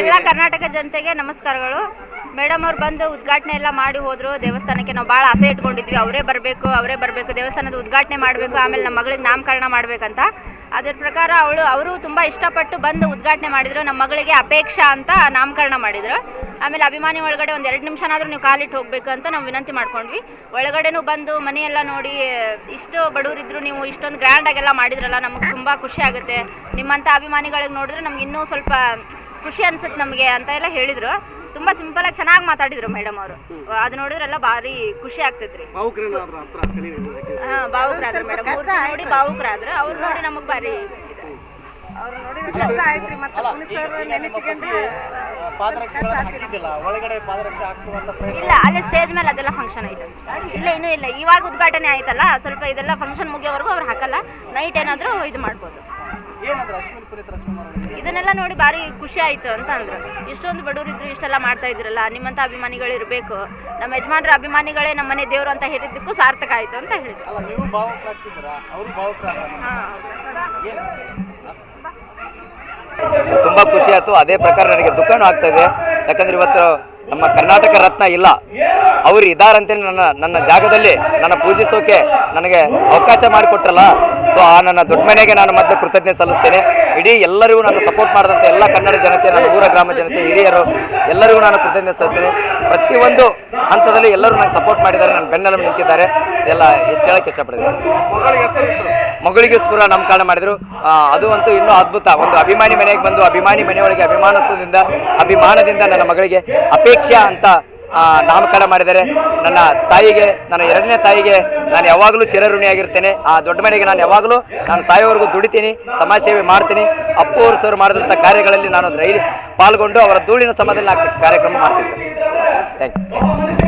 ಎಲ್ಲ ಕರ್ನಾಟಕ ಜನತೆಗೆ ನಮಸ್ಕಾರಗಳು. ಮೇಡಮ್ ಅವ್ರು ಬಂದು ಉದ್ಘಾಟನೆ ಎಲ್ಲ ಮಾಡಿ ಹೋದ್ರು. ದೇವಸ್ಥಾನಕ್ಕೆ ನಾವು ಭಾಳ ಆಸೆ ಇಟ್ಕೊಂಡಿದ್ವಿ. ಅವರೇ ಬರಬೇಕು ಅವರೇ ಬರಬೇಕು. ದೇವಸ್ಥಾನದ ಉದ್ಘಾಟನೆ ಮಾಡಬೇಕು, ಆಮೇಲೆ ನಮ್ಮ ಮಗಳಿಗೆ ನಾಮಕರಣ ಮಾಡಬೇಕಂತ. ಅದ್ರ ಪ್ರಕಾರ ಅವಳು, ಅವರು ತುಂಬ ಇಷ್ಟಪಟ್ಟು ಬಂದು ಉದ್ಘಾಟನೆ ಮಾಡಿದ್ರು. ನಮ್ಮ ಮಗಳಿಗೆ ಅಪೇಕ್ಷಾ ಅಂತ ನಾಮಕರಣ ಮಾಡಿದ್ರು. ಆಮೇಲೆ ಅಭಿಮಾನಿ ಒಳಗಡೆ ಒಂದು ಎರಡು ನಿಮಿಷನಾದರೂ ನೀವು ಕಾಲಿಟ್ಟು ಹೋಗ್ಬೇಕು ಅಂತ ನಾವು ವಿನಂತಿ ಮಾಡ್ಕೊಂಡ್ವಿ. ಒಳಗಡೆನೂ ಬಂದು ಮನೆಯೆಲ್ಲ ನೋಡಿ, ಇಷ್ಟು ಬಡವರಿದ್ರು ನೀವು ಇಷ್ಟೊಂದು ಗ್ರ್ಯಾಂಡಾಗೆಲ್ಲ ಮಾಡಿದ್ರಲ್ಲ, ನಮಗೆ ತುಂಬ ಖುಷಿ ಆಗುತ್ತೆ. ನಿಮ್ಮಂಥ ಅಭಿಮಾನಿಗಳಿಗೆ ನೋಡಿದ್ರೆ ನಮ್ಗೆ ಇನ್ನೂ ಸ್ವಲ್ಪ ಖುಷಿ ಅನ್ಸುತ್ತೆ ನಮಗೆ ಅಂತ ಎಲ್ಲ ಹೇಳಿದ್ರು. ತುಂಬ ಆಗಿ ಚೆನ್ನಾಗಿ ಮಾತಾಡಿದ್ರು ಮೇಡಮ್ ಅವರು. ಅದ್ ನೋಡಿದ್ರೆಲ್ಲ ಭಾರಿ ಖುಷಿ ಆಗ್ತೈತ್ರಿ ಹಾ ಭಾವುಕರಾದ್ರು ಮೇಡಮ್ ಅವ್ರು ನೋಡಿ ಭಾವುಕರಾದ್ರು. ಅವ್ರು ನೋಡಿ ನಮಗೆ ಭಾರಿ ಅವ್ರು ನೋಡಿದ್ರೆ ಕಷ್ಟ ಆಯ್ತ್ರಿ ಮತ್ತೆ ಪೊಲೀಸರು ನೆನೆಸಿಕೊಂಡು ಹಾಕಿದ್ದಿಲ್ಲ. ಒಳಗಡೆ ಪಾದರಕ್ಷೆ ಹಾಕುವಂತ ಪ್ರಯತ್ನ. ಇಲ್ಲ ಅಲ್ಲಿ ಸ್ಟೇಜ್ ಮೇಲೆ ಅದೆಲ್ಲ ಫಂಕ್ಷನ್ ಐತೆ ಇಲ್ಲ ಇನ್ನೂ ಇಲ್ಲ. ಇವಾಗ ಉದ್ಘಾಟನೆ ಆಯ್ತಲ್ಲ. ಸ್ವಲ್ಪ ಇದೆಲ್ಲ ಫಂಕ್ಷನ್ ಮುಗಿಯೋವರೆಗೂ ಅವ್ರು ಹಾಕಲ್ಲ. ನೈಟ್ ಏನಾದ್ರೂ ಇದು ಮಾಡ್ಬೋದು. ಏನಾದ್ರು ಅಶ್ವಿನಿ ಪುನೀತ್ ರಾಜ್ಕುಮಾರ್ ಅವರಿಗೆ ಇದನ್ನೆಲ್ಲ ನೋಡಿ ಭಾರಿ ಖುಷಿ ಆಯ್ತು ಅಂತ ಅಂದ್ರು. ಇಷ್ಟೊಂದು ಬಡವರು ಇದ್ರು ಇಷ್ಟೆಲ್ಲ ಮಾಡ್ತಾ ಇದ್ರಲ್ಲ ನಿಮ್ಮಂಥ ಅಭಿಮಾನಿಗಳು ಇರಬೇಕು. ನಮ್ಮ ಯಜಮಾನ್ರ ಅಭಿಮಾನಿಗಳೇ ನಮ್ಮ ಮನೆ ದೇವರು ಅಂತ ಹೇಳಿದ್ದಕ್ಕೂ ಸಾರ್ಥಕ ಆಯ್ತು ಅಂತ ಹೇಳಿದ್ರು. ತುಂಬಾ ನೀವು ಭಾವುಕರಾಗ್ತಿದ್ದೀರಾ ಅವರು ಭಾವುಕರಾಗ ತುಂಬ ಖುಷಿ ಆಯ್ತು. ಅದೇ ಪ್ರಕಾರ ನನಗೆ ದುಃಖನೂ ಆಗ್ತದೆ ಇದೆ. ಯಾಕಂದ್ರೆ ಇವತ್ತು ನಮ್ಮ ಕರ್ನಾಟಕ ರತ್ನ ಇಲ್ಲ. ಅವರು ಇದ್ದಾರಂತೆ ನನ್ನ ನನ್ನ ಜಾಗದಲ್ಲಿ ನನ್ನ ಪೂಜಿಸೋಕೆ ನನಗೆ ಅವಕಾಶ ಮಾಡಿಕೊಟ್ರಲ್ಲ. ಸೊ ಆ ನನ್ನ ದೊಡ್ಡ ಮನೆಗೆ ನಾನು ಮತ್ತೆ ಕೃತಜ್ಞತೆ ಸಲ್ಲಿಸ್ತೇನೆ. ಇಡೀ ಎಲ್ಲರಿಗೂ ನಾನು ಸಪೋರ್ಟ್ ಮಾಡಿದಂತೆ ಎಲ್ಲ ಕನ್ನಡ ಜನತೆ, ನನ್ನ ಊರ ಗ್ರಾಮ ಜನತೆ, ಹಿರಿಯರು, ಎಲ್ಲರಿಗೂ ನಾನು ಕೃತಜ್ಞತೆ ಸಲ್ಲಿಸ್ತೇನೆ. ಪ್ರತಿಯೊಂದು ಹಂತದಲ್ಲಿ ಎಲ್ಲರೂ ನನಗೆ ಸಪೋರ್ಟ್ ಮಾಡಿದ್ದಾರೆ. ನನ್ನ ಬೆನ್ನೆಲುಬು ನಿಂತಿದ್ದಾರೆ. ಇದೆಲ್ಲ ಎಷ್ಟು ಹೇಳಕ್ಕೆ ಇಷ್ಟಪಡ್ತೀನಿ ಮಗಳಿಗೆ ಹೆಸರು ನಮ್ಮ ಕಾರಣ ಮಾಡಿದ್ರು ಅದು ಅಂತೂ ಇನ್ನೂ ಅದ್ಭುತ. ಒಂದು ಅಭಿಮಾನಿ ಮನೆಗೆ ಬಂದು ಅಭಿಮಾನಿ ಮನೆಯೊಳಗೆ ಅಭಿಮಾನದಿಂದ ಅಭಿಮಾನದಿಂದ ನನ್ನ ಮಗಳಿಗೆ ಅಪೇಕ್ಷಾ ಅಂತ ಆ, ನಾಮಕರಣ ಮಾಡಿದ್ದಾರೆ. ನನ್ನ ತಾಯಿಗೆ ನನ್ನ ಎರಡನೇ ತಾಯಿಗೆ ನಾನು ಯಾವಾಗಲೂ ಚಿರಋಣಿಯಾಗಿರ್ತೇನೆ ಆ ದೊಡ್ಡ ಮನೆಗೆ ನಾನು ಯಾವಾಗಲೂ ನಾನು ಸಾಯೋವರೆಗೂ ದುಡಿತೀನಿ ಸಮಾಜ ಸೇವೆ ಮಾಡ್ತೀನಿ. ಅಪ್ಪು ಅವರು ಸರ್ ಮಾಡಿದಂಥ ಕಾರ್ಯಗಳಲ್ಲಿ ನಾನು ರೈಲಿ ಪಾಲ್ಗೊಂಡು ಅವರ ಧೂಳಿನ ಸಮಯದಲ್ಲಿ ನಾನು ಕಾರ್ಯಕ್ರಮ ಮಾಡ್ತೀನಿ ಸರ್. Thank you